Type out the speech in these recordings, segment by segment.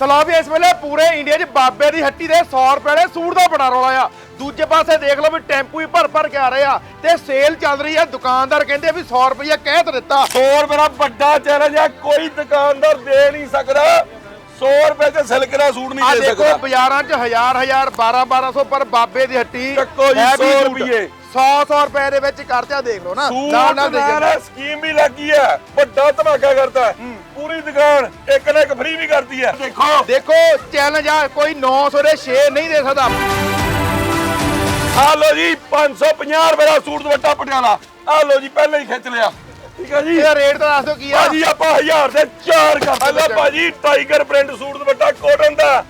ਚਲੋ ਵੀ ਇਸ ਵੇਲੇ ਪੂਰੇ ਇੰਡੀਆ 'ਚ ਬਾਬੇ ਦੀ ਹੱਟੀ ਦੇ 100 ਰੁਪਏ ਦੇ ਸੂਟ ਦਾ ਬਣਾ ਰੋਲਾ ਆ ਦੂਜੇ ਪਾਸੇ ਦੇਖ ਲਓ ਵੀ ਟੈਂਪੂ ਹੀ ਭਰ ਭਰ ਕੇ ਆ ਰਹੇ ਆ ਤੇ ਸੇਲ ਚੱਲ ਰਹੀ ਆ। ਦੁਕਾਨਦਾਰ ਕਹਿੰਦੇ ਵੀ 100 ਰੁਪਏ ਕਹਿ ਤਾਂ ਦਿੱਤਾ। 100 ਰੁਪਏ ਦਾ ਵੱਡਾ ਚੈਲੰਜ ਹੈ ਕੋਈ ਦੁਕਾਨਦਾਰ ਦੇ ਨਹੀਂ ਸਕਦਾ। 100 ਰੁਪਏ ਤੇ ਸਿਲਕ ਦਾ ਸੂਟ ਆ ਨਹੀਂ ਦੇ ਦੇਖੋ ਸਕਦਾ। ਬਾਜ਼ਾਰਾਂ 'ਚ ਹਜ਼ਾਰ ਹਜ਼ਾਰ 12 1200 ਪਰ ਬਾਬੇ ਦੀ ਹੱਟੀ। ਚੱਕੋ ਜੀ, 100 ਰੁਪਈਏ। 100 100 ਰੁਪਏ ਦੇ ਵਿੱਚ ਕਰਤਿਆ ਦੇਖ ਲਓ ਨਾ। ਨਾਲ ਨਾਲ ਦੇ ਨਾਲ ਜਾਂਦੇ। ਸਕੀਮ ਵੀ ਲੱਗੀ ਹੈ ਵੱਡਾ ਧਮਾਕਾ ਕਰਦਾ ਪੂਰੀ ਦੁਕਾਨ ਇੱਕ ਨਾ ਇੱਕ ਫ੍ਰੀ ਵੀ ਕਰਦੀ ਹੈ। ਦੇਖੋ। ਦੇਖੋ ਚੈਲੰਜ ਆ ਕੋਈ 900 ਦੇ 6 ਨਹੀਂ ਦੇ ਸਕਦਾ। ਆ ਲੋ ਜੀ 550 ਰੁਪਏ ਦਾ ਸੂਟ ਦੁਪੱਟਾ ਪਟਿਆਲਾ। ਆ ਲੋ ਜੀ ਪਹਿਲਾਂ ਹੀ ਖਿੱਚ ਲਿਆ। ਠੀਕ ਹੈ ਜੀ? ਇਹਦਾ ਰੇਟ ਤਾਂ ਦੱਸ ਦਿਓ ਕੀ ਆ? ਭਾਜੀ ਆਪਾਂ 1000 ਦੇ 4 ਕਰ ਦਿੱਤਾ। ਭਾਜੀ tiger print suit dupatta cotton ਦਾ।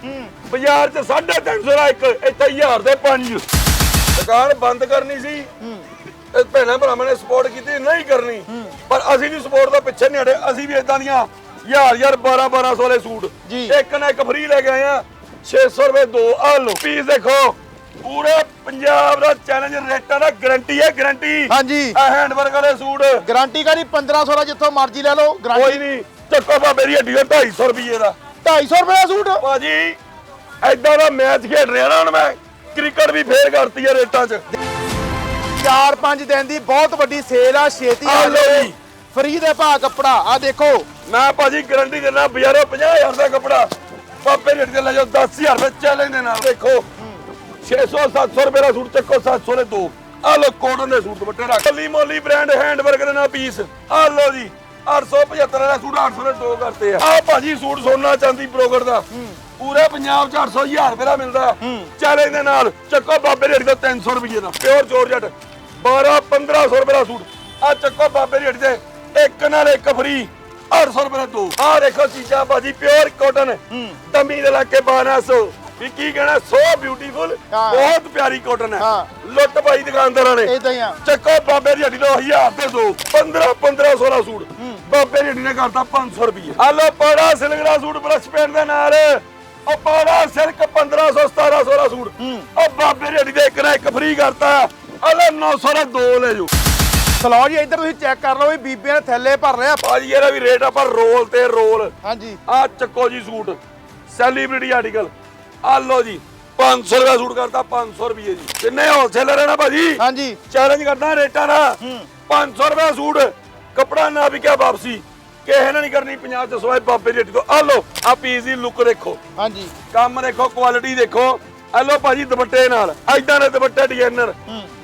ਬਾਜ਼ਾਰ 'ਚ 350 ਦਾ ਇੱਕ ਇੱਥੇ 1000 ਦੇ 5 ਦੁਕਾਨ ਬੰਦ ਕਰਨੀ ਸੀ। ਇਹ ਭੈਣਾਂ ਭਰਾਵਾਂ ਨੇ ਸਪੋਰਟ ਕੀਤੀ ਨਹੀਂ ਕਰਨੀ। ਪਰ ਅਸੀਂ ਵੀ ਸਪੋਰਟ ਤੋਂ ਪਿੱਛੇ ਨਹੀਂ ਹਟੇ। ਅਸੀਂ ਵੀ ਇਦਾਂ ਦੀਆਂ ਹਜ਼ਾਰ ਹਜ਼ਾਰ 12 1200 ਵਾਲੇ ਸੂਟ। ਜੀ। ਇੱਕ ਨਾ ਇੱਕ ਫ੍ਰੀ ਲੈ ਕੇ ਆਏ ਆ। 600 ਰੁਪਏ ਦੋ ਆ ਲਓ ਪੀਸ ਦੇਖੋ ਪੂਰੇ ਪੰਜਾਬ ਦਾ ਚੈਲੰਜ ਰੇਟਾਂ ਦਾ ਗਾਰੰਟੀ ਹੈ ਗਾਰੰਟੀ ਹਾਂਜੀ। ਆ ਹੈਂਡਵਰਕ ਵਾਲੇ ਸੂਟ। ਗਾਰੰਟੀ ਕਾਦੀ 1500 ਦਾ ਜਿੱਥੋਂ ਮਰਜ਼ੀ ਲੈ ਲਓ ਕੋਈ ਗਾਰੰਟੀ ਨਹੀਂ। ਚੱਕੋ ਬਾਬੇ ਦੀ ਹੱਡੀ ਦਾ 250 ਰੁਪਏ ਦਾ। 250 ਰੁਪਏ ਦਾ ਸੂਟ? ਭਾਜੀ ਐਦਾਂ ਦਾ ਮੈਚ ਖੇਡ ਰਿਹਾ ਨਾ ਹੁਣ ਮੈਂ। ਕ੍ਰਿਕਟ ਵੀ ਫੇਰ ਕਰਤੀ ਆ ਰੇਟਾਂ 'ਚ। 4-5 ਦਿਨ ਦੀ ਬਹੁਤ ਵੱਡੀ ਸੇਲ ਆ ਛੇਤੀ ਆ ਲਓ ਜੀ। ਫ੍ਰੀ ਦੇ ਭਾਅ ਕੱਪੜਾ ਆ ਦੇਖੋ। ਮੈਂ ਭਾਜੀ ਗਾਰੰਟੀ ਦਿੰਦਾ ਬਾਜ਼ਾਰੋਂ 50000 ਦਾ ਕੱਪੜਾ। ਬਾਬੇ ਰੇਟ ਤੇ ਲੈ ਜਾਓ 10000 ਰੁਪਏ ਚੈਲੰਜ ਦੇ ਨਾਲ। ਦੇਖੋ 600 700 ਰੁਪਏ ਦਾ ਸੂਟ ਚੱਕੋ 700 ਦੇ ਦੋ। ਆ ਲੋ ਕੋਟਨ ਦੇ ਸੂਟ ਦੁਪੱਟੇ ਰੱਖ। ਕੱਲੀ ਮੋਲੀ ਬ੍ਰਾਂਡ ਹੈਂਡਵਰਕ ਦੇ ਨਾਲ ਪੀਸ ਆ ਲੋ ਜੀ 875 ਦਾ ਸੂਟ 800 ਦੇ ਦੋ ਕਰਤੇ ਆ। ਆ ਭਾਜੀ ਸੂਟ ਸੋਨਾ ਚਾਂਦੀ ਬ੍ਰੋਕਰ ਦਾ। ਪੂਰੇ ਪੰਜਾਬ 'ਚ 800 ਹਜ਼ਾਰ ਰੁਪਏ ਦਾ ਮਿਲਦਾ। ਚੈਲੰਜ ਦੇ ਨਾਲ ਚੱਕੋ ਬਾਬੇ ਰੇਟ ਦਾ 300 ਰੁਪਏ ਦਾ। ਪਿਓਰ ਜੋਰਜਟ 12 1500 ਰੁਪਏ ਦਾ ਸੂਟ। ਆ ਚੱਕੋ ਬਾਬੇ ਰੇਟ ਦੇ ਇੱਕ ਨਾਲ ਇੱਕ ਫ੍ਰੀ 800 ਰੁਪਏ ਦਾ ਦੋ। ਆ ਦੇਖੋ ਚੀਜ਼ਾਂ ਭਾਜੀ ਪਿਓਰ ਕਾਟਨ ਤਮੀ ਦੇ ਲਾਕੇ 1200 ਵੀ ਕੀ ਕਹਿਣਾ ਸੋ ਬਿਊਟੀਫੁਲ। ਬਹੁਤ ਪਿਆਰੀ ਕਾਟਨ ਹੈ। ਲੁੱਟ ਪਾਈ ਦੁਕਾਨਦਾਰਾਂ ਨੇ। ਇਦਾਂ ਹੀ ਆ। ਚੱਕੋ ਬਾਬੇ ਦੀ ਹੱਡੀ ਤੋਂ 1000 ਤੇ ਦੋ। 15 1500 ਦਾ ਸੂਟ। ਬਾਬੇ ਦੀ ਹੱਡੀ ਨੇ ਕਰਤਾ 500 ਰੁਪਏ। ਆ ਲੋ ਪੜਾ ਸਿਲਕ ਦਾ ਸੂਟ ਬਰਸ਼ ਪੈਣ ਦੇ ਨਾਲ। ਉਹ ਪੜਾ ਸਿਲਕ 1500 1700 ਦਾ ਸੂਟ। ਉਹ ਬਾਬੇ ਦੀ ਹੱਡੀ ਦੇ ਇੱਕ ਨਾ ਇੱਕ ਫ੍ਰੀ ਕਰਤਾ। ਆ ਲੋ 900 ਦਾ ਦੋ ਲੈ ਜਾਓ। ਸਲੋ ਜੀ ਇੱਧਰ ਤੁਸੀਂ ਚੈੱਕ ਕਰ ਲਓ ਵੀ ਬੀਬੀਆਂ ਨੇ ਥੈਲੇ ਭਰ ਰਹੇ ਆ। ਭਾਜੀ ਇਹਦਾ ਵੀ ਰੇਟ ਆਪਾਂ ਰੋਲ ਤੇ ਰੋਲ ਹਾਂਜੀ। ਆ ਚੱਕੋ ਜੀ ਸੂਟ ਸੈਲੀਬ੍ਰਿਟੀ ਆਰਟੀਕਲ ਆ ਲੋ ਜੀ 500 ਰੁਪਏ ਸੂਟ ਕਰਤਾ 500 ਰੁਪਏ ਜੀ। ਕਿੰਨੇ ਹੋਲਸੇਲਰ ਹੈ ਨਾ ਭਾਜੀ? ਹਾਂਜੀ। ਚੈਲੰਜ ਕਰਦਾ ਰੇਟਾਂ ਦਾ। 500 ਰੁਪਏ ਸੂਟ ਕਪੜਾ ਨਾ ਵਿਕਿਆ ਵਾਪਸੀ। ਕਿਸੇ ਨੇ ਨਹੀਂ ਕਰਨੀ ਪੰਜਾਬ ਚ ਸਵਾਏ ਬਾਬੇ ਰੇਟ ਤੋਂ। ਆ ਲੋ ਆ ਪੀਸ ਦੀ ਲੁੱਕ ਦੇਖੋ। ਹਾਂਜੀ। ਕੰਮ ਦੇਖੋ ਕੁਆਲਿਟੀ ਦੇਖੋ। ਆ ਲੋ ਭਾਜੀ ਦੁਪੱਟੇ ਨਾਲ ਐਦਾਂ ਦੇ ਦੁਪੱਟੇ ਡਿਜ਼ਾਈਨਰ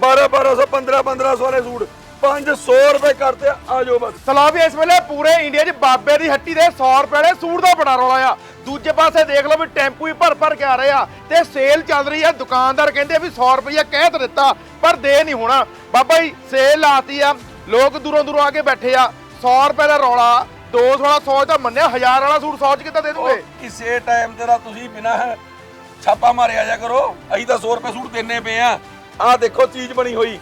12 1200 15 1500 ਵਾਲੇ ਸੂਟ। 500 ਰੁਪਏ ਕਰਤੇ ਆ ਜਾਓ ਬਸ। ਸਲੋ ਵੀ ਇਸ ਵੇਲੇ ਪੂਰੇ ਇੰਡੀਆ 'ਚ ਬਾਬੇ ਦੀ ਹੱਟੀ ਦੇ 100 ਰੁਪਏ ਦੇ ਸੂਟ ਦਾ ਬਣਾ ਰੋਲਾ ਆ। ਦੂਜੇ ਪਾਸੇ ਦੇਖ ਲਓ ਵੀ ਟੈਂਪੂ ਹੀ ਭਰ ਭਰ ਕੇ ਆ ਰਹੇ ਆ ਤੇ ਸੇਲ ਚੱਲ ਰਹੀ ਆ। ਦੁਕਾਨਦਾਰ ਕਹਿੰਦੇ ਵੀ 100 ਰੁਪਏ ਕਹਿ ਤਾਂ ਦਿੱਤਾ ਪਰ ਦੇ ਨਹੀਂ ਹੋਣਾ। ਬਾਬਾ ਜੀ ਸੇਲ ਲਾਤੀ ਆ। ਲੋਕ ਦੂਰੋਂ ਦੂਰੋਂ ਆ ਕੇ ਬੈਠੇ ਆ। 100 ਰੁਪਏ ਦਾ ਰੌਲਾ 200 ਵਾਲਾ 100 ਤਾਂ ਮੰਨਿਆ 1000 ਵਾਲਾ ਸੂਟ 100 ਚ ਕਿੱਦਾਂ ਦੇ ਦੂਗੇ? ਕਿਸੇ ਟਾਈਮ ਤੇਰਾ ਤੁਸੀਂ ਬਿਨਾ ਛਾਪਾ ਮਾਰਿਆ ਜਾ ਕਰੋ ਅਸੀਂ ਤਾਂ 100 ਰੁਪਏ ਸੂਟ ਦੇਣੇ ਪਏ ਆ। ਆਹ ਦੇਖੋ ਚੀਜ਼ ਬਣੀ ਹੋਈ।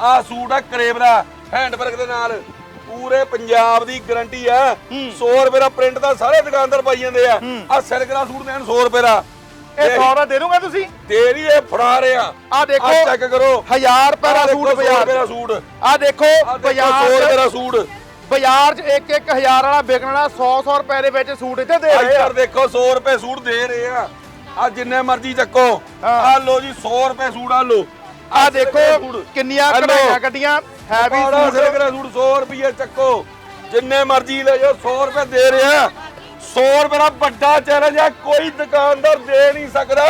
ਆਹ ਸੂਟ ਆ ਕਰੇਬ ਦਾ ਹੈਂਡਵਰਕ ਦੇ ਨਾਲ। ਪੂਰੇ ਪੰਜਾਬ ਦੀ ਗਾਰੰਟੀ ਆ। 100 ਰੁਪਏ ਦਾ ਪ੍ਰਿੰਟ ਦਾ ਸਾਰੇ ਦੁਕਾਨਦਾਰ ਪਾਈ ਜਾਂਦੇ ਆ। ਆਹ ਸਿਲਕ ਦਾ ਸੂਟ ਦੇਣ 100 ਰੁਪਏ ਦਾ। ਇਹ 100 ਦਾ ਦੇ ਦੂਗੇ ਤੁਸੀਂ? ਤੇਰੀ ਇਹ ਫੜਾ ਰਿਆ ਆਹ ਦੇਖੋ ਚੈੱਕ ਕਰੋ। 1000 ਰੁਪਏ ਦਾ ਸੂਟ ਦੇਖੋ 100 ਰੁਪਏ ਦਾ। ਸੂਟ। ਆ ਦੇਖੋ ਆਹ ਦੇਖੋ 100 ਬਾਜ਼ਾਰ ਰੁਪਏ 'ਚ। ਦਾ ਸੂਟ। ਬਾਜ਼ਾਰ 'ਚ ਇੱਕ ਇੱਕ ਹਜ਼ਾਰ ਵਾਲਾ ਵਿਕਣ ਵਾਲਾ 100 100 ਰੁਪਏ ਦੇ ਵਿੱਚ ਸੂਟ ਇੱਥੇ ਦੇ ਰਹੇ ਆ। ਇੱਧਰ ਦੇਖੋ 100 ਰੁਪਏ ਸੂਟ ਦੇ ਰਹੇ ਆ। ਆ ਜਿੰਨੇ ਮਰਜ਼ੀ ਚੱਕੋ। ਹਾਂ। ਆ ਲੋ ਜੀ 100 ਰੁਪਏ ਸੂਟ ਆ ਲੋ ਆ ਦੇਖੋ ਕਿੰਨੀਆਂ। ਕਢਾਈਆਂ ਕੱਢੀਆਂ ਹੈਵੀ ਸੂਟ। ਦਾ ਸੂਟ 100 ਰੁਪਏ ਚੱਕੋ। ਜਿੰਨੇ ਮਰਜ਼ੀ ਲੈ ਜਾਓ 100 ਰੁਪਏ ਦੇ ਰਿਹਾ 100 ਰੁਪਏ ਦਾ ਵੱਡਾ ਚੈਲੰਜ ਆ ਕੋਈ ਦੁਕਾਨਦਾਰ ਦੇ ਨਹੀਂ ਸਕਦਾ।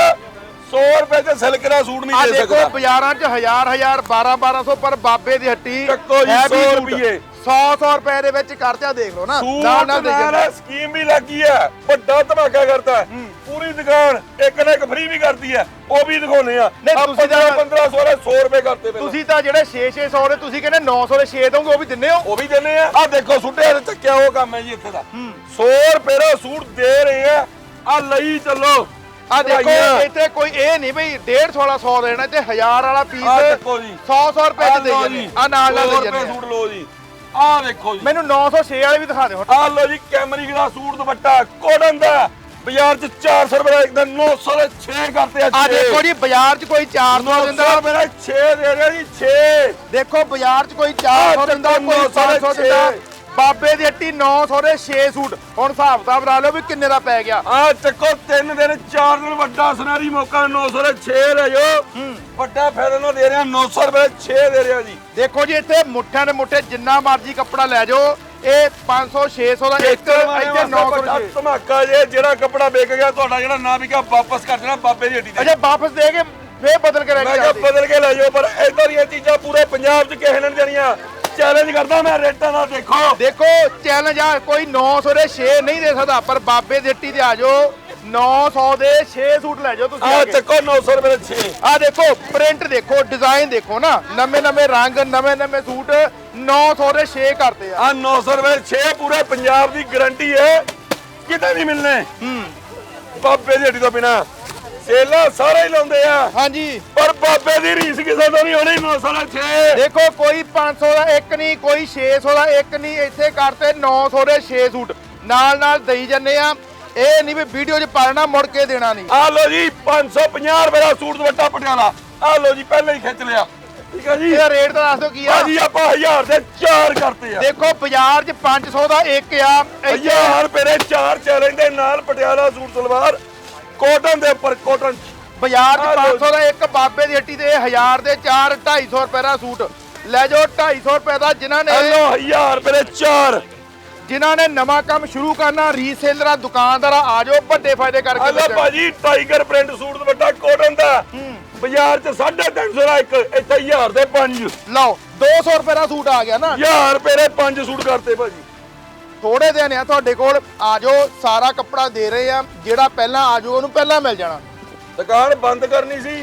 100 ਰੁਪਏ ਤੇ ਸਿਲਕ ਦਾ ਸੂਟ ਨਹੀਂ ਦੇ ਦੇਖੋ ਸਕਦਾ। ਬਾਜ਼ਾਰਾਂ 'ਚ ਹਜ਼ਾਰ ਹਜ਼ਾਰ 12 1200 ਪਰ ਬਾਬੇ ਦੀ ਹੱਟੀ ਚੱਕੋ ਜੀ, 100 ਰੁਪਈਏ। 100 100 ਰੁਪਏ ਦੇ ਵਿੱਚ ਕਰਤਿਆ ਦੇਖ ਲਓ ਨਾ। ਨਾਲ ਨਾਲ। ਨਾਲ ਸਕੀਮ ਵੀ ਲੱਗੀ ਹੈ। ਵੱਡਾ ਧਮਾਕਾ ਕਰਦਾ ਹੈ। ਪੂਰੀ ਦੁਕਾਨ ਇੱਕ ਨਾ ਇੱਕ ਫ੍ਰੀ ਵੀ ਕਰਦੀ ਹੈ। ਉਹ ਵੀ ਦਿਖਾਉਨੇ ਆ ਤੁਸੀਂ ਤਾਂ- 1500 ਵਾਲੇ 100 ਰੁਪਏ ਕਰਤੇ ਪਹਿਲਾਂ। ਤੁਸੀਂ ਤਾਂ ਜਿਹੜੇ 6 600 ਦੇ ਤੁਸੀਂ ਕਹਿੰਦੇ 900 ਦੇ 6 ਦੋਗੇ ਉਹ ਵੀ ਦਿੰਨੇ ਹੋ? ਉਹ ਵੀ ਦਿੰਨੇ ਆ ਆ ਦੇਖੋ ਸੁੱਟੇ ਤੇ ਚੱਕਿਆ ਉਹ ਕੰਮ ਹੈ ਜੀ ਇੱਥੇ ਦਾ। 100 ਰੁਪਏ ਦਾ ਸੂਟ ਦੇ ਰਹੇ ਆ। ਆ ਲਈ ਚੱਲੋ। ਆ ਦੇਖੋ। ਇੱਥੇ ਕੋਈ ਇਹ ਨਹੀਂ ਬਈ 150 ਵਾਲਾ 100 ਦੇਣਾ ਤੇ 1000 ਵਾਲਾ ਪੀਸ ਆਹ ਦੇਖੋ ਜੀ। 100 100 ਰੁਪਏ ਦੇ ਆ। ਨਾਲ ਨਾਲ 100 ਦੇ ਆ। ਸੂਟ ਲਓ ਜੀ। ਆ ਦੇਖੋ ਜੀ। ਮੈਨੂੰ 906 ਵਾਲੇ ਵੀ ਦਿਖਾ ਦਿਓ। ਆ ਲਓ ਜੀ ਕੈਮਰਿਕ ਦਾ ਸੂਟ ਦੁਪੱਟਾ ਕੋਟਨ ਦਾ। ਬਾਜ਼ਾਰ 'ਚ 400 ਰੁਪਏ ਦਾ ਇੱਕ 900 ਦੇ 6 ਕਰਤੇ ਆ ਆ ਦੇਖੋ ਜੀ ਬਾਜ਼ਾਰ 'ਚ ਕੋਈ 400 ਦਿੰਦਾ। 900 ਦਾ 6 ਦੇ ਰਿਹਾ ਜੀ 6 ਦੇਖੋ ਬਾਜ਼ਾਰ 'ਚ ਕੋਈ ਆ 400 ਦਿੰਦਾ ਕੋਈ 500 ਦਿੰਦਾ। ਬਾਬੇ ਦੀ ਹੱਟੀ 900 ਦੇ 6 ਸੂਟ। ਹੁਣ ਹਿਸਾਬ ਕਿਤਾਬ ਲਾ ਲਓ ਵੀ ਕਿੰਨੇ ਦਾ ਪੈ ਗਿਆ। ਆ ਚੱਕੋ ਤਿੰਨ ਦਿਨ ਚਾਰ ਦਿਨ ਵੱਡਾ ਸੁਨਹਿਰੀ ਮੌਕਾ 900 ਦੇ 6 ਲੈ ਜਾਓ। ਵੱਡਾ ਫਾਇਦਾ ਨਾਲ ਦੇ ਰਿਹਾ 900 ਰੁਪਏ ਦੇ 6 ਦੇ ਰਿਹਾ ਜੀ। ਦੇਖੋ ਜੀ ਇੱਥੇ ਮੁੱਠਿਆਂ ਦੇ ਮੁੱਠੇ ਜਿੰਨਾ ਮਰਜ਼ੀ ਕੱਪੜਾ ਲੈ ਜਾਓ ਇਹ 500 600 ਦਾ ਇੱਕ ਇੱਥੇ 900 ਵੱਡਾ ਦੇ ਧਮਾਕਾ ਜੇ ਜਿਹੜਾ ਕੱਪੜਾ ਵਿਕ ਗਿਆ ਤੁਹਾਡਾ ਜਿਹੜਾ ਨਾ ਵਿਕਿਆ ਵਾਪਸ ਕਰ ਦੇਣਾ ਬਾਬੇ ਦੀ ਹੱਟੀ ਤੇ। ਅੱਛਾ ਵਾਪਸ ਦੇ ਕੇ ਫੇਰ ਬਦਲ ਕੇ ਲੈ ਮੈਂ ਕੇ ਕਿਹਾ ਬਦਲ ਕੇ ਲੈ ਜਾਓ ਪਰ ਇਦਾਂ ਦੀਆਂ ਚੀਜ਼ਾਂ ਪੂਰੇ ਪੰਜਾਬ 'ਚ ਕਿਸੇ ਨੇ ਨਹੀਂ ਦੇਣੀਆਂ। ਚੈਲੰਜ ਕਰਦਾ ਮੈਂ ਰੇਟਾਂ ਦਾ ਦੇਖੋ। ਦੇਖੋ ਚੈਲੰਜ ਆ ਕੋਈ 900 ਦੇ 6 ਨਹੀਂ ਦੇ ਸਕਦਾ ਪਰ ਬਾਬੇ ਹੱਟੀ ਤੇ ਆ ਜਾਓ। 900 ਦੇ 6 ਸੂਟ ਲੈ ਜਾਓ ਤੁਸੀਂ ਆ। ਚੱਕੋ 900 ਰੁਪਏ ਦੇ 6 ਆ ਦੇਖੋ ਪ੍ਰਿੰਟ ਦੇਖੋ ਡਿਜ਼ਾਈਨ ਦੇਖੋ ਨਾ। ਨਵੇਂ ਨਵੇਂ ਰੰਗ ਨਵੇਂ ਨਵੇਂ ਸੂਟ 900 ਦੇ 6 ਕਰਦੇ ਆ। ਆ 900 ਰੁਪਏ ਦੇ 6 ਪੂਰੇ ਪੰਜਾਬ ਦੀ ਗਾਰੰਟੀ ਹੈ। ਕਿਤੇ ਨਹੀਂ ਮਿਲਨੇ ਹੂੰ। ਬਾਬੇ ਦੀ ਹੱਟੀ ਤੋਂ ਬਿਨਾ। ਸੇਲਾ ਸਾਰੇ ਹੀ ਲਾਉਂਦੇ ਆ। ਹਾਂਜੀ। ਪਰ ਬਾਬੇ ਦੀ ਰੀਸ ਕਿਸੇ ਤੋਂ ਨਹੀਂ ਹੋਣੀ 900 ਦੇ 6 ਦੇਖੋ ਕੋਈ 500 ਦਾ ਇੱਕ ਨਹੀਂ ਕੋਈ 600 ਦਾ ਇੱਕ ਨਹੀਂ ਇੱਥੇ ਕਰਤੇ 900 ਦੇ 6 ਸੂਟ। ਨਾਲ ਨਾਲ ਦੇਈ ਜੰਨੇ ਆ। ਇਹ ਨਹੀਂ ਵੀ ਵੀਡੀਓ 'ਚ ਪਾਣਾ ਮੁੜ ਕੇ ਦੇਣਾ ਨਹੀਂ। ਆ ਲੋ ਜੀ 550 ਰੁਪਏ ਦਾ ਸੂਟ ਦੁਪੱਟਾ ਪਟਿਆਲਾ। ਆ ਲੋ ਜੀ ਪਹਿਲਾਂ ਹੀ ਖਿੱਚ ਲਿਆ। ਠੀਕ ਹੈ ਜੀ? ਇਹਦਾ ਰੇਟ ਤਾਂ ਦੱਸ ਦਿਓ ਕੀ ਆ। ਆ ਜੀ ਆਪਾਂ 1000 ਦੇ 4 ਕਰਤੇ ਆ। ਦੇਖੋ ਬਾਜ਼ਾਰ 'ਚ 500 ਦਾ ਇੱਕ ਆ। ਇੱਥੇ 1000 ਰੁਪਏ ਦੇ 4 ਚੈਲੰਜ ਦੇ ਨਾਲ ਪਟਿਆਲਾ ਸੂਟ ਸਲਵਾਰ। ਕੋਟਨ ਦੇ ਉੱਪਰ ਕੋਟਨ। ਬਾਜ਼ਾਰ 'ਚ ਆਹ ਲਓ 500 ਦਾ ਇੱਕ ਬਾਬੇ ਦੀ ਹੱਟੀ ਤੇ 1000 ਦੇ 4 250 ਰੁਪਏ ਦਾ ਸੂਟ। ਲੈ ਜਾਓ 250 ਰੁਪਏ ਦਾ ਜਿਨ੍ਹਾਂ ਨੇ ਲੋ 1000 ਰੁਪਏ ਦੇ 4 ਜਿਨ੍ਹਾਂ ਨੇ ਨਵਾਂ ਕੰਮ ਸ਼ੁਰੂ ਕਰਨਾ ਰੀਸੇਲਰਾਂ ਦੁਕਾਨਦਾਰਾਂ ਆ ਜਾਓ ਵੱਡੇ ਫਾਇਦੇ ਕਰਕੇ ਲੋ। ਭਾਜੀ tiger print suit dupatta cotton ਦਾ। ਬਾਜ਼ਾਰ 'ਚ 350 ਦਾ ਇੱਕ ਇੱਥੇ 1000 ਦੇ 5 ਲਓ 200 ਰੁਪਏ ਦਾ ਸੂਟ ਆ ਗਿਆ ਨਾ। 1000 ਰੁਪਏ ਦੇ 5 ਸੂਟ ਕਰਤੇ ਭਾਜੀ। ਥੋੜੇ ਦਿਨ ਆ ਤੁਹਾਡੇ ਕੋਲ ਆ ਜਾਓ ਸਾਰਾ ਕੱਪੜਾ ਦੇ ਰਹੇ ਆ ਜਿਹੜਾ ਪਹਿਲਾਂ ਆ ਜਾਊ ਉਹਨੂੰ ਪਹਿਲਾਂ ਮਿਲ ਜਾਣਾ। ਦੁਕਾਨ ਬੰਦ ਕਰਨੀ ਸੀ।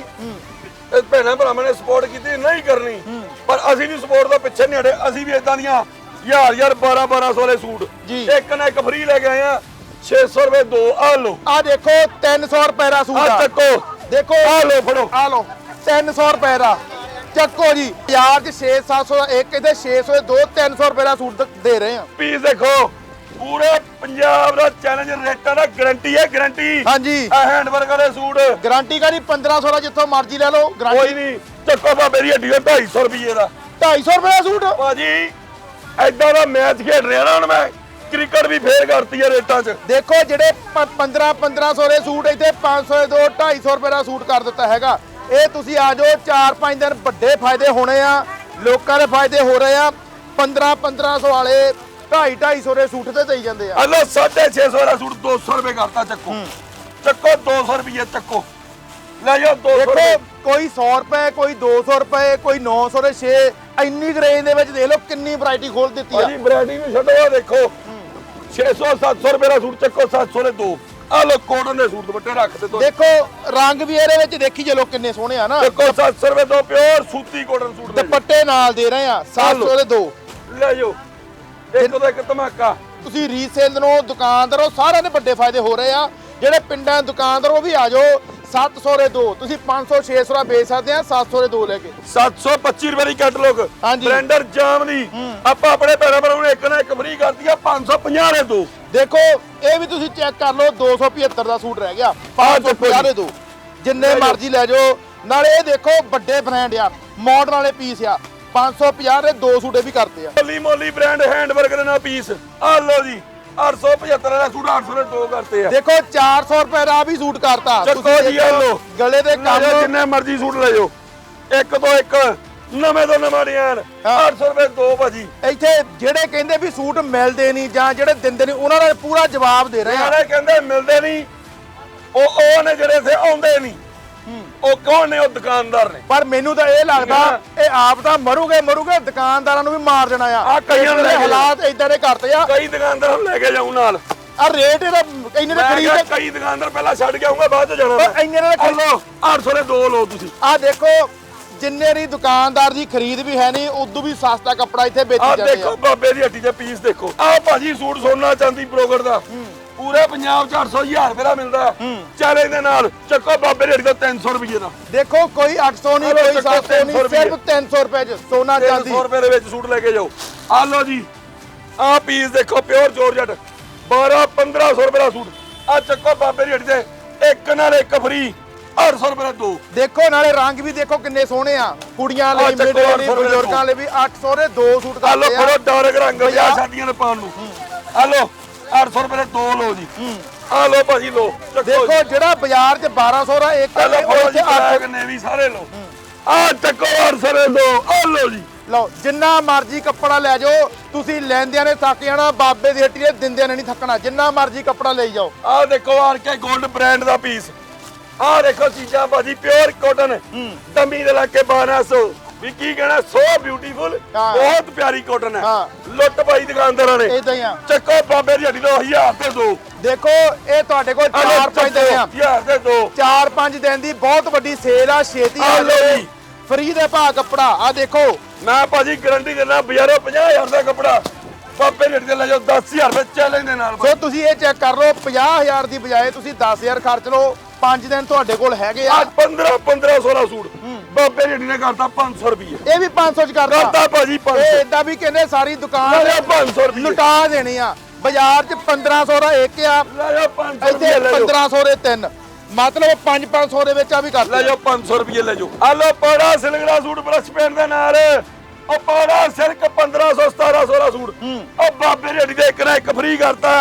ਇਹ ਭੈਣਾਂ ਭਰਾਵਾਂ ਨੇ ਸਪੋਰਟ ਕੀਤੀ ਨਹੀਂ ਕਰਨੀ। ਪਰ ਅਸੀਂ ਵੀ ਸਪੋਰਟ ਤੋਂ ਪਿੱਛੇ ਨਹੀਂ ਹਟੇ ਅਸੀਂ ਵੀ ਇਦਾਂ ਦੀਆਂ ਹਜ਼ਾਰ ਹਜ਼ਾਰ 12 1200 ਵਾਲੇ ਸੂਟ। ਇੱਕ ਨਾ ਇੱਕ ਫ੍ਰੀ ਲੈ ਕੇ ਆਏ ਆ 600 ਰੁਪਏ ਦੋ ਆ ਲਓ। ਆ ਦੇਖੋ 300 ਰੁਪਏ ਦਾ ਸੂਟ ਆ। ਆ ਚੱਕੋ। ਦੇਖੋ। ਆ ਲਓ ਫੜੋ। ਆ ਲਓ 300 ਰੁਪਏ ਦਾ। ਚੱਕੋ ਜੀ। ਬਾਜ਼ਾਰ 'ਚ 6 700 ਦਾ ਇੱਕ ਇਹਦੇ 600 ਦੇ ਦੋ 300 ਰੁਪਏ ਦਾ ਸੂਟ ਦ- ਰਹੇ ਆ। ਪੀਸ ਦੇਖੋ ਪੂਰੇ ਪੰਜਾਬ ਦਾ ਚੈਲੰਜ ਰੇਟਾਂ ਦਾ ਗਾਰੰਟੀ ਹੈ ਗਾਰੰਟੀ ਹਾਂਜੀ। ਆ ਹੈਂਡ ਵਰਕ ਵਾਲੇ ਸੂਟ। ਗਾਰੰਟੀ ਕਰੀ 1500 ਦਾ ਜਿੱਥੋਂ ਮਰਜ਼ੀ ਲੈ ਲਓ ਕੋਈ ਗਾਰੰਟੀ ਨਹੀਂ ਚੱਕੋ ਬਾਬੇ ਦੀ ਹੱਡੀ ਦਾ 250 ਰੁਪਏ ਦਾ। 250 ਰੁਪਏ ਦਾ ਸੂਟ? ਭਾਜੀ ਐਦਾਂ ਦਾ ਮੈਚ ਖੇਡ ਰਿਹਾ ਨਾ ਹੁਣ ਮੈਂ ਕ੍ਰਿਕਟ ਵੀ ਫੇਰ ਕਰਤੀ ਹੈ ਰੇਟਾਂ 'ਚ। ਦੇਖੋ ਜਿਹੜੇ 15 1500 ਦੇ ਸੂਟ ਇੱਥੇ 500 ਦੇ ਦੋ 250 ਰੁਪਏ ਦਾ ਸੂਟ ਕਰ ਦਿੱਤਾ ਹੈਗਾ। ਇਹ ਤੁਸੀਂ ਆ ਜਾਓ 4-5 ਦਿਨ ਵੱਡੇ ਫਾਇਦੇ ਹੋਣੇ ਆ ਲੋਕਾਂ ਦੇ ਫਾਇਦੇ ਹੋ ਰਹੇ ਆ। 15 1500 ਵਾਲੇ 2.5 250 ਦੇ ਸੂਟ ਤੇ ਦੇਈ ਜਾਂਦੇ ਆ। ਅੱਲਾ 650 ਦਾ ਸੂਟ 200 ਰੁਪਏ ਕਰਤਾ ਚੱਕੋ। ਚੱਕੋ 200 ਰੁਪਏ ਚੱਕੋ। ਲੈ ਜਾਓ 200 ਦੇਖੋ ਰੁਪਏ ਕੋਈ 100 ਰੁਪਏ ਕੋਈ 200 ਰੁਪਏ ਕੋਈ 900 ਦੇ 6 ਇੰਨੀ ਰੇਂਜ ਦੇ ਵਿੱਚ ਦੇਖ ਲਓ ਕਿੰਨੀ ਵੈਰਾਈਟੀ ਖੋਲ ਦਿੱਤੀ ਆ। ਭਾਜੀ ਬ੍ਰਾਂਡਿੰਗ ਵੀ ਛੱਡੋ ਆਹ ਦੇਖੋ। 600 700 ਰੁਪਏ ਦਾ ਸੂਟ ਚੱਕੋ 700 ਦੇ ਦੋ। ਆ ਲੋ ਕੋਟਨ ਦੇ ਸੂਟ ਦੁਪੱਟੇ ਰੱਖ ਦੇ ਤੋ ਦੇਖੋ ਰੰਗ ਵੀ ਇਹਦੇ ਵਿੱਚ ਦੇਖੀ ਚਲੋ ਕਿੰਨੇ ਸੋਹਣੇ ਆ ਨਾ। ਚੱਕੋ 700 ਰੁਪਏ ਦੋ ਪਿਓਰ ਸੂਤੀ ਕੋਟਨ ਸੂਟ ਲੈ ਦੁਪੱਟੇ ਨਾਲ ਦੇ ਰਹੇ ਆ 700 ਦੇ ਦੋ। ਲੈ ਜਾਓ। ਇੱਕ ਤੋਂ ਇੱਕ ਧਮਾਕਾ। ਤੁਸੀਂ ਰੀਸੇਲ ਨੂੰ ਦੁਕਾਨਦਾਰੋ ਸਾਰਿਆਂ ਦੇ ਵੱਡੇ ਫਾਇਦੇ ਹੋ ਰਹੇ ਆ। ਜਿਹੜੇ ਪਿੰਡਾਂ ਦੇ ਦੁਕਾਨਦਾਰ ਉਹ ਵੀ ਆ ਜਾਓ। 700 ਦੇ ਦੋ। ਤੁਸੀਂ 500 600 ਦਾ ਵੇਚ ਸਕਦੇ ਆ 700 ਦੇ ਦੋ ਲੈ ਕੇ। 725 ਰੁਪਏ ਦੀ ਕੈਟਲੌਗ ਹਾਂਜੀ। ਬਲੈਂਡਰ ਜਾਮ ਦੀ ਆਪਾਂ ਆਪਣੇ ਪੈਰਾਂ ਪਰ ਨੂੰ ਇੱਕ ਨਾ ਇੱਕ ਫ੍ਰੀ ਕਰਤੀ ਆ 550 ਦੇ ਦੋ। ਦੇਖੋ ਇਹ ਵੀ ਤੁਸੀਂ ਚੈੱਕ ਕਰ ਲਓ 275 ਦਾ ਸੂਟ ਰਹਿ ਗਿਆ। ਆਹ ਦੇਖੋ 550 ਜੀ। ਦੇ ਦੋ। ਜਿੰਨੇ ਲੈ ਜਾਓ। ਮਰਜ਼ੀ ਲੈ ਜਾਓ। ਨਾਲੇ ਇਹ ਦੇਖੋ ਵੱਡੇ ਬ੍ਰਾਂਡ ਆ। ਮਾਡਰਨ ਵਾਲੇ ਪੀਸ ਆ। 550 ਦੇ ਦੋ ਸੂਟ ਇਹ ਵੀ ਕਰਤੇ ਆ। ਮੋਲੀ ਮੋਲੀ ਬ੍ਰਾਂਡ ਹੈਂਡ ਵਰਕ ਦੇ ਨਾਲ ਪੀਸ ਆ ਲਓ ਜੀ। 875 ਦਾ ਸੂਟ 800 ਦੇ ਦੋ ਕਰਤੇ ਆ। ਦੇਖੋ 400 ਰੁਪਏ ਦਾ ਵੀ ਸੂਟ ਕਰਤਾ। ਚੱਕੋ ਤੁਸੀਂ ਜੀ, ਆਹ ਦੇਖੋ, ਲਓ। ਗਲੇ ਦੇ ਲੈ ਜਾਓ, ਕੰਮ ਜਿੰਨੇ ਮਰਜ਼ੀ ਸੂਟ ਲੈ ਜਾਓ। ਇੱਕ ਤੋਂ ਇੱਕ ਨਵੇਂ ਤੋਂ ਨਵਾਂ ਡਿਜ਼ਾਈਨ ਹਾਂ। 800 ਰੁਪਏ ਦੋ ਭਾਜੀ। ਇੱਥੇ ਜਿਹੜੇ ਕਹਿੰਦੇ ਵੀ ਸੂਟ ਮਿਲਦੇ ਨਹੀਂ ਜਾਂ ਜਿਹੜੇ ਦਿੰਦੇ ਨਹੀਂ ਉਹਨਾਂ ਦਾ ਪੂਰਾ ਜਵਾਬ ਦੇ ਰਹੇ ਆ। ਕਹਿੰਦੇ ਮਿਲਦੇ ਨਹੀਂ ਉਹ ਉਹ ਨੇ ਜਿਹੜੇ ਇੱਥੇ ਆਉਂਦੇ ਨਹੀਂ। ਉਹ ਕੌਣ ਨੇ? ਉਹ ਦੁਕਾਨਦਾਰ ਨੇ। ਪਰ ਮੈਨੂੰ ਤਾਂ ਇਹ ਲੱਗਦਾ ਇਹ ਆਪ ਤਾਂ ਮਰੂਗੇ ਮਰੂਗੇ ਦੁਕਾਨਦਾਰਾਂ ਨੂੰ ਵੀ ਮਾਰ ਦੇਣਾ ਆ। ਆਹ ਕਈਆਂ ਨੂੰ ਲੈ ਕੇ ਹਾਲਾਤ ਇਦਾਂ ਦੇ ਕਰਤੇ ਆ। ਕਈ ਦੁਕਾਨਦਾਰ ਨੂੰ ਲੈ ਕੇ ਜਾਉਂ ਨਾਲ। ਆ ਰੇਟ ਇਹਦਾ ਇੰਨੇ ਦੇ ਖਰੀਦ ਕਈ ਦੁਕਾਨਦਾਰ ਪਹਿਲਾਂ ਛੱਡ ਕੇ ਆਉਂਗਾ ਬਾਅਦ ਚ ਜਾਣਾ ਪਰ ਇੰਨੇ ਦੇ ਆ ਲਓ 800 ਦੇ ਦੋ ਲਓ ਤੁਸੀਂ। ਆ ਦੇਖੋ ਜਿੰਨੇ ਦੀ ਦੁਕਾਨਦਾਰ ਦੀ ਖਰੀਦ ਵੀ ਹੈ ਨਹੀਂ ਉਦੋਂ ਵੀ ਸਸਤਾ ਕੱਪੜਾ ਇੱਥੇ ਵੇਚੀ ਆ ਜਾਂਦੇ ਦੇਖੋ ਆ। ਬਾਬੇ ਦੀ ਹੱਟੀ ਦੇ ਪੀਸ ਦੇਖੋ। ਆ ਭਾਜੀ ਸੂਟ ਸੋਨਾ ਚਾਂਦੀ ਬਰੋਕਰ ਦਾ। ਪੂਰੇ ਪੰਜਾਬ 'ਚ 800 ਹਜ਼ਾਰ ਰੁਪਏ ਦਾ ਮਿਲਦਾ ਚੈਲੰਜ ਦੇ ਨਾਲ ਚੱਕੋ ਬਾਬੇ ਦੀ ਹੱਟੀ ਦਾ 300 ਰੁਪਏ ਦਾ। ਦੇਖੋ ਕੋਈ 800 ਨਹੀਂ ਕੋਈ ਚੱਕੋ 700 ਨਹੀਂ 300 ਸਿਰਫ 300 ਰੁਪਏ ਚ ਸੋਨਾ ਚਾਂਦੀ। 300 ਰੁਪਏ ਦੇ ਵਿੱਚ ਸੂਟ ਲੈ ਕੇ ਜਾਓ। ਆ ਲਓ ਜੀ ਆ ਪੀਸ ਦੇਖੋ ਪਿਓਰ ਜੋਰਜਟ 12 1500 ਰੁਪਏ ਦਾ ਸੂਟ। ਆ ਚੱਕੋ ਬਾਬੇ ਦੀ ਹੱਟੀ ਦੇ। ਇੱਕ ਨਾਲ ਇੱਕ ਫ੍ਰੀ 800 ਰੁਪਏ ਦੇ ਦੋ। ਦੇਖੋ ਨਾਲੇ ਰੰਗ ਵੀ ਦੇਖੋ ਕਿੰਨੇ ਸੋਹਣੇ ਆ। ਕੁੜੀਆਂ ਲਈ ਮਿਡਲ ਲਈ 800 ਰੁਪਏ ਦੇ ਬਜ਼ੁਰਗਾਂ ਲਈ ਵੀ 800 ਦੇ ਦੋ ਸੂਟ ਆ ਕਰਦੇ ਆ। ਫੜੋ ਡਾਰਕ ਰੰਗ ਪੰਜਾਹ- ਸ਼ਾਦੀਆਂ ਦੇ ਪਾਉਣ ਨੂੰ। ਆ ਲੋ 800 ਰੁਪਏ ਦੇ ਦੋ ਲੋ ਜੀ। ਆ ਲੋ ਭਾਜੀ ਲੋ। ਦੇਖੋ ਜਿਹੜਾ ਬਾਜ਼ਾਰ 'ਚ 1200 ਦਾ ਇੱਕ ਆ ਲੋ ਉਹ ਇੱਥੇ 800 ਬਲੈਕ ਨੇਵੀ ਸਾਰੇ ਲੋ ਆ ਚੱਕੋ 800 ਦੇ ਦੋ। ਆ ਲੋ ਜੀ। ਲਓ ਜਿੰਨਾ ਮਰਜ਼ੀ ਕੱਪੜਾ ਲੈ ਜਾਓ ਤੁਸੀਂ ਲੈਂਦਿਆਂ ਨੇ ਥੱਕ ਜਾਣਾ ਬਾਬੇ ਦੀ ਹੱਟੀ ਦੇ ਦਿੰਦਿਆਂ ਨੇ ਨਹੀਂ ਥੱਕਣਾ। ਜਿੰਨਾ ਮਰਜ਼ੀ ਕੱਪੜਾ ਲਈ ਜਾਓ। ਆ ਦੇਖੋ ਆਰ ਕੇ 골ਡ ਬ੍ਰਾਂਡ ਦਾ ਪੀਸ ਆ ਦੇਖੋ ਚੀਜ਼ਾਂ ਭਾਜੀ ਪਿਓਰ ਕਾਟਨ ਦਮੀ ਦੇ ਲੱਕੇ 1200 ਵੀ ਕੀ ਕਹਿਣਾ ਸੋ ਬਿਊਟੀਫੁਲ ਹਾਂ। ਬਹੁਤ ਪਿਆਰੀ ਕਾਟਨ ਹੈ। ਹਾਂ। ਲੁੱਟ ਪਾਈ ਦੁਕਾਨਦਾਰਾਂ ਨੇ। ਇਦਾਂ ਹੀ ਆ। ਚੱਕੋ ਬਾਬੇ ਦੀ ਹੱਡੀ ਤੋਂ 1000 ਤੇ ਦੋ। ਦੇਖੋ ਇਹ ਤੁਹਾਡੇ ਕੋਲ ਆ ਲਓ 4-5 ਦਿਨ ਆ। 1000 ਤੇ ਦੋ। 4-5 ਦਿਨ ਦੀ ਬਹੁਤ ਵੱਡੀ ਸੇਲ ਆ ਛੇਤੀ ਆ ਲਓ ਜੀ। ਫ੍ਰੀ ਦੇ ਭਾਅ ਕੱਪੜਾ ਆ ਦੇਖੋ। ਮੈਂ ਭਾਜੀ ਗਾਰੰਟੀ ਦਿੰਦਾ ਬਾਜ਼ਾਰੋਂ 50000 ਦਾ ਕੱਪੜਾ। ਬਾਬੇ ਰੇਟ ਤੇ ਲੈ ਜਾਓ 10000 ਰੁਪਏ ਚੈਲੰਜ ਦੇ ਨਾਲ। ਸੋ ਤੁਸੀਂ ਇਹ ਚੈੱਕ ਕਰ ਲਓ 50000 ਦੀ ਬਜਾਏ ਤੁਸੀਂ 10000 ਖਰਚ ਲਓ। 5 ਦਿਨ ਤੁਹਾਡੇ ਕੋਲ ਹੈਗੇ ਆ। ਆ 15 15 16 ਸੂਟ। ਬਾਬੇ ਰੇਟ ਨੇ ਕਰਤਾ 500 ਰੁਪਏ ਇਹ ਵੀ 500 ਚ ਕਰਦਾ ਕਰਤਾ ਭਾਜੀ ਇਹ 500 ਇਦਾਂ ਵੀ ਕਹਿੰਦੇ ਸਾਰੀ ਲੈ ਦੁਕਾਨ ਜਾਓ 500 ਰੁਪਏ ਲੁਟਾ ਦੇਣੀ ਆ। ਬਾਜ਼ਾਰ 'ਚ 1500 ਦਾ ਇੱਕ ਆ। ਲੈ ਜਾਓ 500 ਇੱਥੇ ਰੁਪਏ ਲੈ ਜਾਓ 1500 ਦੇ ਤਿੰਨ। ਮਤਲਬ 5-500 ਦੇ ਵਿੱਚ ਆ ਵੀ ਲੈ ਕਰਦੇ ਜਾਓ 500 ਰੁਪਏ ਲੈ ਜਾਓ। ਆ ਲੋ ਪਾੜਾ ਸਿਲਕ ਦਾ ਸੂਟ ਬਰਸ਼ ਪੈਣ ਦੇ ਨਾਲ। ਉਹ ਪਾੜਾ ਸਿਲਕ 1500 1700 ਦਾ ਸੂਟ। ਉਹ ਬਾਬੇ ਰੇੜੀ ਦੇ ਇੱਕ ਨਾ ਇੱਕ ਫ੍ਰੀ ਕਰਤਾ।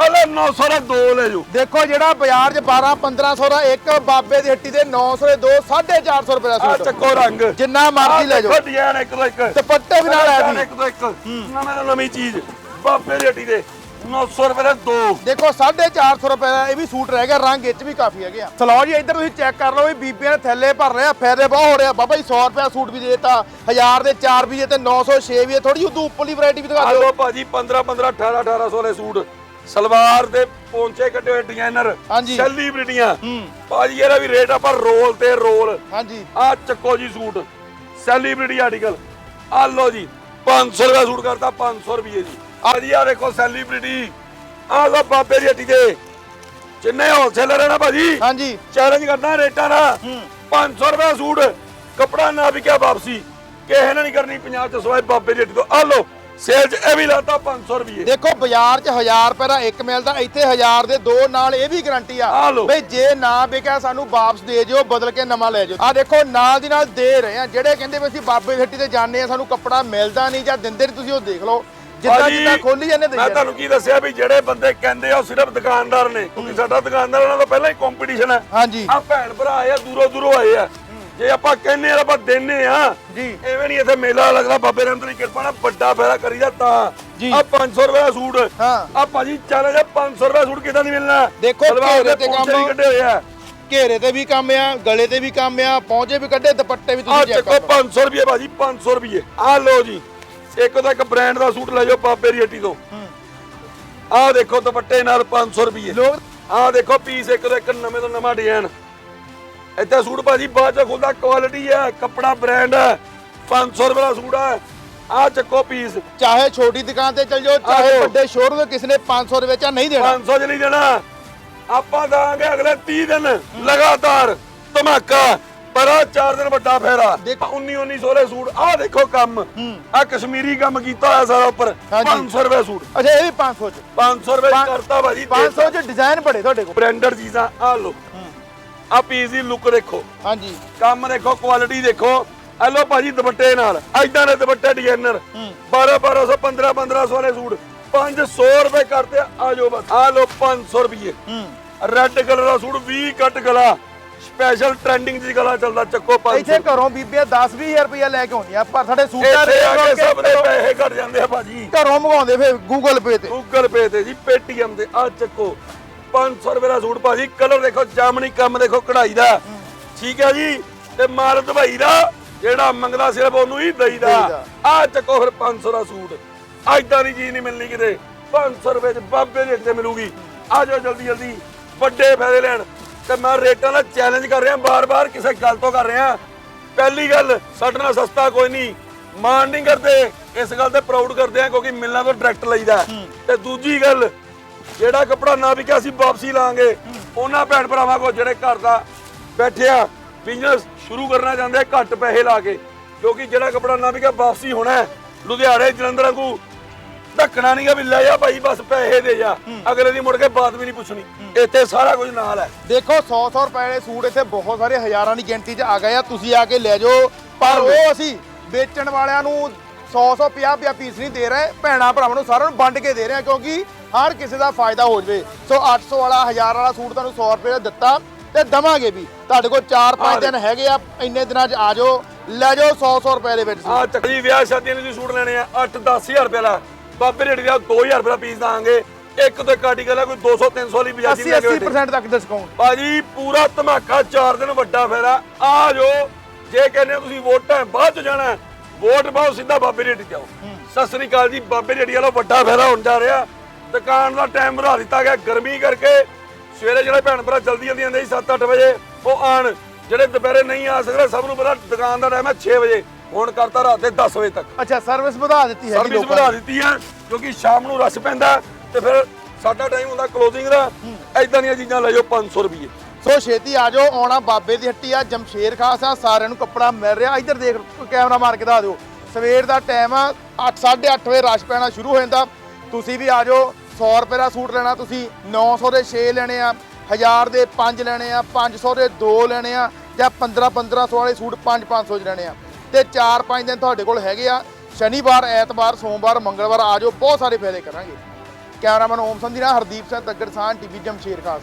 ਆ ਲੋ 900 ਦਾ ਦੋ ਲੈ ਜਾਓ। ਦੇਖੋ ਜਿਹੜਾ ਬਾਜ਼ਾਰ 'ਚ 12-1500 ਦਾ ਇੱਕ ਬਾਬੇ ਦੀ ਹੱਟੀ ਦੇ 900 ਦੇ ਦੋ 450 ਰੁਪਏ ਦਾ ਆ ਸੂਟ। ਚੱਕੋ ਰੰਗ। ਜਿੰਨਾ ਮਰਜ਼ੀ ਲੈ ਜਾਓ। ਡਿਜ਼ਾਈਨ ਇੱਕ ਤੋਂ ਇੱਕ। ਦੁਪੱਟੇ ਵੀ ਨਾਲ ਆ ਵੀ ਇੱਕ ਤੋਂ ਇੱਕ। ਨਵੇਂ ਤੋਂ ਨਵੀਂ ਚੀਜ਼। ਬਾਬੇ ਰੇੜੀ ਦੇ 900 ਰੁਪਏ ਦੇ ਦੋ। ਦੇਖੋ 450 ਰੁਪਏ ਦਾ ਇਹ ਵੀ ਸੂਟ ਰਹਿ ਗਿਆ ਰੰਗ ਇਹ 'ਚ ਵੀ ਕਾਫੀ ਹੈਗੇ ਆ। ਸਲੋ ਜੀ ਇੱਧਰ ਤੁਸੀਂ ਚੈੱਕ ਕਰ ਲਓ ਵੀ ਬੀਬੀਆਂ ਦੇ ਥੱਲੇ ਭਰ ਰਹੇ ਆ ਫਾਇਦੇ ਬਹੁਤ ਹੋ ਰਿਹਾ ਬਾਬਾ ਜੀ 100 ਰੁਪਏ ਦਾ ਸੂਟ ਵੀ ਦੇਤਾ 1000 ਦੇ 4 ਵੀ ਦੇ ਤੇ 906 ਵੀ ਥੋੜੀ ਉਦੋਂ ਉੱਪਰਲੀ ਵੈਰਾਈਟੀ ਵੀ ਦਿਖਾ ਦਿਓ। ਲੋ ਭਾਜੀ 15 15 18 1800 ਦੇ ਸੂਟ। ਸਲਵਾਰ ਦੇ ਪੌਂਚੇ ਕੱਟੇ ਹੋਏ ਡਿਜ਼ਾਈਨਰ ਹਾਂਜੀ। ਸੈਲੀਬ੍ਰਿਟੀਆਂ। ਹੂੰ। ਭਾਜੀ ਇਹਦਾ ਵੀ ਰੇਟ ਆਪਾਂ ਰੋਲ ਤੇ ਰੋਲ। ਹਾਂਜੀ। ਆ ਚੱਕੋ ਜੀ ਸੂਟ ਸੈਲੀਬ੍ਰਿਟੀ ਆਰਟੀਕਲ। ਆ ਲੋ ਜੀ 500 ਰੁਪਏ ਸੂਟ ਕਰਤਾ 500 ਰੁਪਏ ਜੀ। ਆ ਜੀ ਆ ਦੇਖੋ ਸੈਲੀਬ੍ਰਿਟੀ। ਆ ਲੋ ਬਾਬੇ ਦੀ ਹੱਟੀ ਤੇ। ਜਿੰਨੇ ਹੋਲਸੇਲਰ ਹੈ ਨਾ ਭਾਜੀ ਹਾਂਜੀ। ਚੈਲੰਜ ਕਰਨਾ ਰੇਟਾਂ ਦਾ। 500 ਰੁਪਏ ਸੂਟ ਕਪੜਾ ਨਾ ਵਿਕਿਆ ਵਾਪਸੀ। ਕਿਸੇ ਨੇ ਨਹੀਂ ਕਰਨੀ 50 ਚ ਸਵਾਏ ਬਾਬੇ ਦੀ ਹੱਟੀ ਤੋਂ। ਆ ਲੋ ਸੇਲ ਚ ਇਹ ਵੀ ਲਾਤਾ 500 ਰੁਪਏ ਦੇਖੋ ਬਾਜ਼ਾਰ 'ਚ 1000 ਰੁਪਏ ਦਾ ਇੱਕ ਮਿਲਦਾ ਇੱਥੇ 1000 ਦੇ ਦੋ ਨਾਲ ਇਹ ਵੀ ਗਾਰੰਟੀ ਆ ਲਓ। ਬਈ ਜੇ ਨਾ ਵਿਕਿਆ ਸਾਨੂੰ ਵਾਪਸ ਦੇ ਜਿਓ ਬਦਲ ਕੇ ਨਵਾਂ ਲੈ ਜਿਓ। ਆ ਦੇਖੋ ਨਾਲ ਦੀ ਨਾਲ ਦੇ ਰਹੇ ਆ। ਜਿਹੜੇ ਕਹਿੰਦੇ ਵੀ ਅਸੀਂ ਬਾਬੇ ਦੀ ਹੱਟੀ ਤੇ ਜਾਂਦੇ ਆ ਸਾਨੂੰ ਕੱਪੜਾ ਮਿਲਦਾ ਨਹੀਂ ਜਾਂ ਦਿੰਦੇ ਨਹੀਂ ਤੁਸੀਂ ਉਹ ਦੇਖ ਲਓ। ਜਿੱਦਾਂ ਭਾਜੀ, ਜਿੱਦਾਂ ਖੋਲੀ ਜਾਂਦੇ ਮੈਂ ਤੁਹਾਨੂੰ ਕੀ ਦੱਸਿਆ ਵੀ ਜਿਹੜੇ ਬੰਦੇ ਕਹਿੰਦੇ ਆ ਉਹ ਸਿਰਫ ਦੁਕਾਨਦਾਰ ਨੇ। ਕਿਉਂਕਿ ਸਾਡਾ ਦੁਕਾਨਦਾਰ ਉਹਨਾਂ ਦਾ ਪਹਿਲਾਂ ਹੀ ਕੰਪੀਟੀਸ਼ਨ ਹੈ। ਹਾਂਜੀ। ਆ ਭੈਣ ਭਰਾ ਆਏ ਆ ਦੂਰੋਂ ਦੂਰੋਂ ਆਏ ਆ। ਜੇ ਆਪਾਂ ਕਹਿੰਨੇ ਆ ਆਪਾਂ ਦੇਨੇ ਆ। ਜੀ। ਐਵੇਂ ਨਹੀਂ ਇੱਥੇ ਮੇਲਾ ਲੱਗਦਾ ਬਾਬੇ ਰਾਮ ਦੀ ਕਿਰਪਾ ਨਾਲ ਵੱਡਾ ਫੈਲਾ ਕਰੀਦਾ ਤਾਂ। ਜੀ। ਆ 500 ਰੁਪਏ ਦਾ ਸੂਟ। ਹਾਂ। ਆ ਭਾਜੀ ਚੈਲੰਜ ਆ 500 ਰੁਪਏ ਦਾ ਸੂਟ ਕਿਦਾਂ ਨਹੀਂ ਮਿਲਣਾ? ਦੇਖੋ ਘੇਰੇ ਤੇ ਕੰਮ। ਵੀ ਕੱਢੇ ਹੋਏ ਆ। ਘੇਰੇ ਤੇ ਵੀ ਕੰਮ ਆ ਗਲੇ ਤੇ ਵੀ ਕੰਮ ਆ ਪੌਂਚੇ ਵੀ ਕੱਢੇ ਦੁਪੱਟੇ ਵੀ ਤੁਸੀਂ ਚੈੱਕ ਕਰੋ 500 ਰੁਪਏ ਭਾਜੀ 500 ਰੁਪਏ। ਆ ਲਓ ਜੀ ਇੱਕ ਤੋਂ ਇੱਕ ਬ੍ਰਾਂਡ ਦਾ ਸੂਟ ਲੈ ਜਾਓ ਬਾਬੇ ਦੀ ਹੱਟੀ ਤੋਂ। ਆ ਦੇਖੋ ਦੁਪੱਟੇ ਨਾਲ 500 ਰੁਪਏ। ਆ ਦੇਖੋ ਪੀਸ ਇੱਕ ਤੋਂ ਇੱਕ ਨਵੇਂ ਤੋਂ ਨਵਾਂ ਡਿਜ਼ਾਈਨ ਇੱਥੇ ਸੂਟ ਭਾਜੀ ਬਾਅਦ ਚ ਖੁੱਲਦਾ ਕੁਆਲਿਟੀ ਹੈ ਕੱਪੜਾ ਬ੍ਰਾਂਡ ਹੈ 500 ਰੁਪਏ ਦਾ ਸੂਟ ਹੈ। ਆ ਚੱਕੋ ਪੀਸ ਚਾਹੇ ਛੋਟੀ ਦੁਕਾਨ ਤੇ ਚਲ ਜਾਓ ਚਾਹੇ ਆਹੋ। ਵੱਡੇ ਸ਼ੋਰੂਮ ਤੇ ਕਿਸੇ ਨੇ 500 ਦੇ ਵਿੱਚ ਆ ਨਹੀਂ ਦੇਣਾ। 500 ਚ ਨਹੀਂ ਦੇਣਾ। ਆਪਾਂ ਦਾਂਗੇ ਅਗਲੇ 30 ਦਿਨ ਲਗਾਤਾਰ ਧਮਾਕਾ ਪਰ ਆ 4 ਦਿਨ ਵੱਡਾ ਫੇਰਾ। ਦੇਖੋ। 19 1900 ਦੇ ਸੂਟ ਆ ਦੇਖੋ ਕੰਮ। ਆ ਕਸ਼ਮੀਰੀ ਕੰਮ ਕੀਤਾ ਹੋਇਆ ਸਾਰਾ ਉੱਪਰ। ਹਾਂਜੀ। 500 ਰੁਪਏ ਸੂਟ। ਅੱਛਾ ਇਹ ਵੀ 500 ਚ। 500 ਰੁਪਏ ਕਰਤਾ ਭਾਜੀ 500 ਚ ਡਿਜ਼ਾਈਨ ਬੜੇ ਤੁਹਾਡੇ ਕੋਲ। ਬ੍ਰਾਂਡਡ ਚੀਜ਼ਾਂ ਆ ਲੋ ਆ ਪੀਸ ਦੀ ਲੁੱਕ ਦੇਖੋ। ਹਾਂਜੀ। ਕੰਮ ਦੇਖੋ ਕੁਆਲਿਟੀ ਦੇਖੋ। ਆ ਲੋ ਭਾਜੀ ਦੁਪੱਟੇ ਨਾਲ ਐਦਾਂ ਦੇ ਦੁਪੱਟੇ ਡਿਜ਼ਾਈਨਰ 12 1200 15 1500 ਵਾਲੇ ਸੂਟ। 500 ਰੁਪਏ ਕਰਤੇ ਆ ਜਾਓ ਬਸ। ਆ ਲੋ 500 ਰੁਪਏ ਰੈੱਡ ਕਲਰ ਦਾ ਸੂਟ 20 ਕੱਟ ਗਲਾ। ਸਪੈਸ਼ਲ ਟ੍ਰੈਂਡਿੰਗ ਦੀ ਗਲਾ ਚੱਲਦਾ ਚੱਕੋ 500 ਇੱਥੇ ਘਰੋਂ ਬੀਬੀਆਂ 10 20000 ਰੁਪਏ ਲੈ ਕੇ ਆਉਂਦੀਆਂ ਪਰ ਸਾਡੇ ਸੂਟਾਂ ਇੱਥੇ ਆ ਕੇ ਰੇਟ ਸਭ ਦੇ ਪੈਸੇ ਘਟ ਜਾਂਦੇ ਆ ਭਾਜੀ। ਘਰੋਂ ਮੰਗਾਉਂਦੇ ਫਿਰ ਗੂਗਲ ਪੇ ਤੇ। ਗੂਗਲ ਪੇ ਤੇ ਜੀ ਪੇਟੀਐਮ ਤੇ ਆ ਚੱਕੋ। 500 ਰੁਪਏ ਦਾ ਸੂਟ ਭਾਜੀ ਕਲਰ ਦੇਖੋ ਜਾਮਣੀ ਕੰਮ ਦੇਖੋ ਕਢਾਈ ਦਾ। ਠੀਕ ਹੈ ਜੀ? ਤੇ ਮਾਲ ਦਵਾਈ ਦਾ ਜਿਹੜਾ ਮੰਗਦਾ ਸਿਰਫ ਉਹਨੂੰ ਹੀ ਦਈਦਾ। ਆ ਚੱਕੋ ਫਿਰ 500 ਦਾ ਸੂਟ। ਐਦਾਂ ਦੀ ਚੀਜ਼ ਨਹੀਂ ਮਿਲਣੀ ਕਿਤੇ। 500 ਰੁਪਏ ਚ ਬਾਬੇ ਦੇ ਤੇ ਮਿਲੂਗੀ। ਆ ਜਾਓ ਜਲਦੀ ਜਲਦੀ। ਵੱਡੇ ਫਾਇਦੇ ਲੈਣ। ਤੇ ਮੈਂ ਰੇਟਾਂ ਦਾ ਚੈਲੰਜ ਕਰ ਰਿਹਾ ਬਾਰ-ਬਾਰ ਕਿਸੇ ਗੱਲ ਤੋਂ ਕਰ ਰਿਹਾ। ਪਹਿਲੀ ਗੱਲ ਸਾਡੇ ਨਾਲ ਸਸਤਾ ਕੋਈ ਨਹੀਂ। ਮਾਣ ਨਹੀਂ ਕਰਦੇ। ਇਸ ਗੱਲ ਤੇ ਪ੍ਰਾਊਡ ਕਰਦੇ ਆ ਕਿਉਂਕਿ ਮਿਲਣਾ ਤੋਂ ਡਾਇਰੈਕਟ ਲਈਦਾ। ਤੇ ਦੂਜੀ ਗੱਲ ਜਿਹੜਾ ਕੱਪੜਾ ਨਾ ਵਿਕਿਆ ਅਸੀਂ ਵਾਪਸੀ ਲਾਂਗੇ। ਉਹਨਾਂ ਭੈਣ ਭਰਾਵਾਂ ਕੋ ਜਿਹੜੇ ਘਰ ਦਾ ਬੈਠੇ ਆ ਬਿਜ਼ਨਸ ਸ਼ੁਰੂ ਕਰਨਾ ਚਾਹੁੰਦੇ ਘੱਟ ਪੈਸੇ ਲਾ ਕੇ। ਕਿਉਂਕਿ ਜਿਹੜਾ ਕੱਪੜਾ ਨਾ ਵਿਕਿਆ ਵਾਪਸੀ ਹੋਣਾ। ਲੁਧਿਆਣੇ ਜਲੰਧਰ ਵਾਂਗੂ ਧੱਕਣਾ ਨਹੀਂਗਾ ਵੀ ਲੈ ਜਾ ਭਾਈ ਬਸ ਪੈਸੇ ਦੇ ਜਾ। ਅਗਲੇ ਦੀ ਮੁੜ ਕੇ ਬਾਤ ਵੀ ਨਹੀਂ ਪੁੱਛਣੀ। ਇੱਥੇ ਸਾਰਾ ਕੁਝ ਨਾਲ ਹੈ। ਦੇਖੋ 100 100 ਰੁਪਏ ਦੇ ਸੂਟ ਇੱਥੇ ਬਹੁਤ ਸਾਰੇ ਹਜ਼ਾਰਾਂ ਦੀ ਗਿਣਤੀ 'ਚ ਆ ਗਏ ਆ ਤੁਸੀਂ ਆ ਕੇ ਲੈ ਜਾਓ। ਪਰ ਉਹ ਅਸੀਂ ਵੇਚਣ ਵਾਲਿਆਂ ਨੂੰ 100 100 50 50 ਪੀਸ ਨਹੀਂ ਦੇ ਰਹੇ ਭੈਣਾ ਭਰਾਵਾਂ ਨੂੰ ਸਾਰਿਆਂ ਨੂੰ ਵੰਡ ਕੇ ਦੇ ਰਹੇ ਆ ਕਿਉਂਕਿ ਹਰ ਕਿਸੇ ਦਾ ਫਾਇਦਾ ਹੋ ਜਵੇ। ਸੋ 800 ਵਾਲਾ 1000 ਵਾਲਾ ਸੂਟ ਤੁਹਾਨੂੰ 100 ਰੁਪਏ ਦਾ ਦਿੱਤਾ ਤੇ ਦਵਾਂਗੇ ਵੀ। ਤੁਹਾਡੇ ਕੋਲ 4-5 ਦਿਨ ਹੈਗੇ ਆ ਇੰਨੇ ਦਿਨਾਂ 'ਚ ਆ ਜਾਓ ਲੈ ਜਾਓ 100 100 ਰੁਪਏ ਦੇ ਵਿੱਚ। ਆ ਚੱਕਰੀ ਵਿਆਹ ਸ਼ਾਦੀਆਂ ਤੁਸੀਂ ਸੂਟ ਲੈਣੇ ਆ 8-10000 ਰੁਪਏ ਦਾ ਬਾਬੇ ਰੇੜੀ ਦਾ 2000 ਰੁਪਏ ਦਾ ਪੀਸ ਦਾਂਗੇ ਇੱਕ ਤੋਂ ਇੱਕ ਆਰਟੀਕਲ ਹੈ ਕੋਈ 200 300 ਵਾਲੀ ਬਜਾਜੀ 80 80% ਤੱਕ ਡਿਸਕਾਊਂਟ ਭਾਜੀ ਪੂਰਾ ਧਮਾਕਾ 4 ਦਿਨ ਵੱਡਾ ਫੇਰਾ। ਆ ਜੋ ਜੇ ਕਹਿੰਦੇ ਤੁਸੀਂ ਵੋਟਾਂ ਬਾਅਦ ਚ ਜਾਣਾ ਵੋਟ ਪਾਓ ਸਿੱਧਾ ਬਾਬੇ ਰੇੜੀ ਤੇ ਆਓ। ਸਤਿ ਸ੍ਰੀ ਅਕਾਲ ਜੀ ਬਾਬੇ ਰੇੜੀ ਵਾਲਾ ਵੱਡਾ ਫੇਰਾ ਹੋਣ ਜਾ ਰਿਹਾ। ਦੁਕਾਨ ਦਾ ਟਾਈਮ ਵਧਾ ਦਿੱਤਾ ਗਿਆ। ਗਰਮੀ ਕਰਕੇ ਸਵੇਰੇ ਜਿਹੜੇ ਭੈਣ ਭਰਾ ਜਲਦੀ ਜਲਦੀ ਆਉਂਦੇ ਸੀ 7-8 ਵਜੇ ਉਹ ਆਣ ਜਿਹੜੇ ਦੁਪਹਿਰੇ ਨਹੀਂ ਆ ਸਕਦੇ ਸਭ ਨੂੰ ਪਤਾ ਦੁਕਾਨ ਦਾ ਟਾਈਮ ਹੈ 6 ਵਜੇ। ਹੁਣ ਕਰਤਾ ਰਾਤ ਦੇ 10 ਵਜੇ ਤੱਕ। ਅੱਛਾ ਸਰਵਿਸ ਵਧਾ ਦਿੱਤੀ ਹੈਗੀ ਸਰਵਿਸ ਵਧਾ ਦਿੱਤੀ ਹੈ ਕਿਉਂਕਿ ਸ਼ਾਮ ਨੂੰ ਰਸ਼ ਪੈਂਦਾ ਹੈ ਤੇ ਫਿਰ ਸਾਡਾ ਟਾਈਮ ਹੁੰਦਾ ਕਲੋਜ਼ਿੰਗ ਦਾ। ਐਦਾਂ ਦੀਆਂ ਚੀਜ਼ਾਂ ਲੈ ਜਾਓ 500 ਰੁਪਏ ਸੋ ਛੇਤੀ ਆ ਜਾਓ ਆਉਣਾ ਬਾਬੇ ਦੀ ਹੱਟੀ ਆ ਜਮਸ਼ੇਰ ਖਾਸ ਆ ਸਾਰਿਆਂ ਨੂੰ ਕੱਪੜਾ ਮਿਲ ਰਿਹਾ। ਇੱਧਰ ਦੇਖ ਕੈਮਰਾ ਮਾਰ ਕੇ ਦਿਖਾ ਦਿਓ। ਸਵੇਰ ਦਾ ਟਾਈਮ ਆ 8 8:30 ਵਜੇ ਰਸ਼ ਪੈਣਾ ਸ਼ੁਰੂ ਹੋ ਜਾਂਦਾ। ਤੁਸੀਂ ਵੀ ਆ ਜਾਓ 100 ਰੁਪਏ ਦਾ ਸੂਟ ਲੈਣਾ ਤੁਸੀਂ 900 ਦੇ 6 ਲੈਣੇ ਆ 1000 ਦੇ 5 ਲੈਣੇ ਆ 500 ਦੇ 2 ਲੈਣੇ ਆ, ਜਾਂ 15 1500 ਵਾਲੇ ਸੂਟ 5 500 ਚ ਲੈਣੇ ਆ। ਤੇ 4-5 ਦਿਨ ਤੁਹਾਡੇ ਕੋਲ ਹੈਗੇ ਆ, ਸ਼ਨੀਵਾਰ, ਐਤਵਾਰ, ਸੋਮਵਾਰ, ਮੰਗਲਵਾਰ ਆ ਜਾਓ, ਬਹੁਤ ਸਾਰੇ ਫਾਇਦੇ ਕਰਾਂਗੇ। ਕੈਮਰਾਮੈਨ ਓਮ ਸੰਧੀ ਨਾਲ ਹਰਦੀਪ ਸਿੰਘ ਤੱਗੜਸਾਨ ਟੀਵੀ ਜਮਸ਼ੇਰ ਖਾਸ